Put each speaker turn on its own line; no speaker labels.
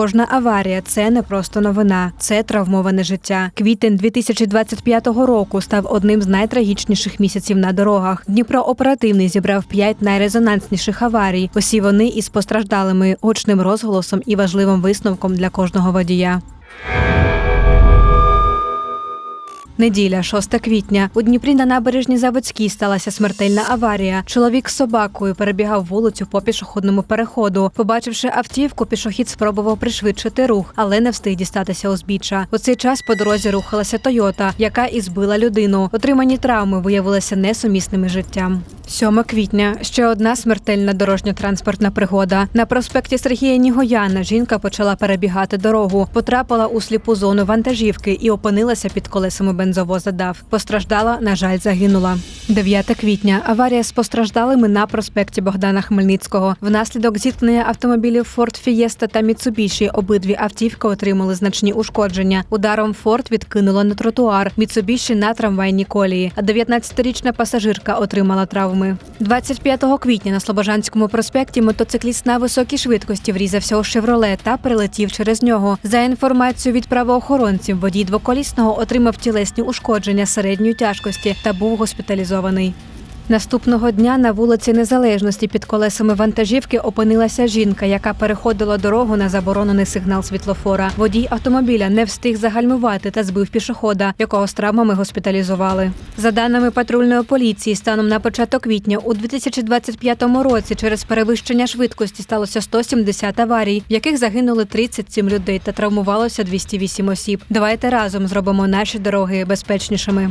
Кожна аварія це не просто новина, це травмоване життя. Квітень 2025 року став одним з найтрагічніших місяців на дорогах. Дніпро оперативний зібрав п'ять найрезонансніших аварій. Усі вони із постраждалими, гучним розголосом і важливим висновком для кожного водія. Неділя, 6 квітня. У Дніпрі на набережні Заводській сталася смертельна аварія. Чоловік з собакою перебігав вулицю по пішохідному переходу. Побачивши автівку, пішохід спробував пришвидшити рух, але не встиг дістатися узбіччя. У цей час по дорозі рухалася Тойота, яка і збила людину. Отримані травми виявилися несумісними життям. 7 квітня ще одна смертельна дорожньо-транспортна пригода. На проспекті Сергія Нігояна жінка почала перебігати дорогу, потрапила у сліпу зону вантажівки і опинилася під колесами бензовоза ДАВ. Постраждала, на жаль, загинула. 9 квітня. Аварія з постраждалими на проспекті Богдана Хмельницького. Внаслідок зіткнення автомобілів Ford Fiesta та Mitsubishi обидві автівки отримали значні ушкодження. Ударом Ford відкинуло на тротуар, Mitsubishi на трамвайній колії. А 19-річна пасажирка отримала травми. 25 квітня на Слобожанському проспекті мотоцикліст на високій швидкості врізався у «Шевроле» та прилетів через нього. За інформацією від правоохоронців, водій двоколісного отримав тілесні ушкодження середньої тяжкості та був госпіталізований. Наступного дня на вулиці Незалежності під колесами вантажівки опинилася жінка, яка переходила дорогу на заборонений сигнал світлофора. Водій автомобіля не встиг загальмувати та збив пішохода, якого з травмами госпіталізували. За даними патрульної поліції, станом на початок квітня у 2025 році через перевищення швидкості сталося 170 аварій, в яких загинули 37 людей та травмувалося 208 осіб. Давайте разом зробимо наші дороги безпечнішими.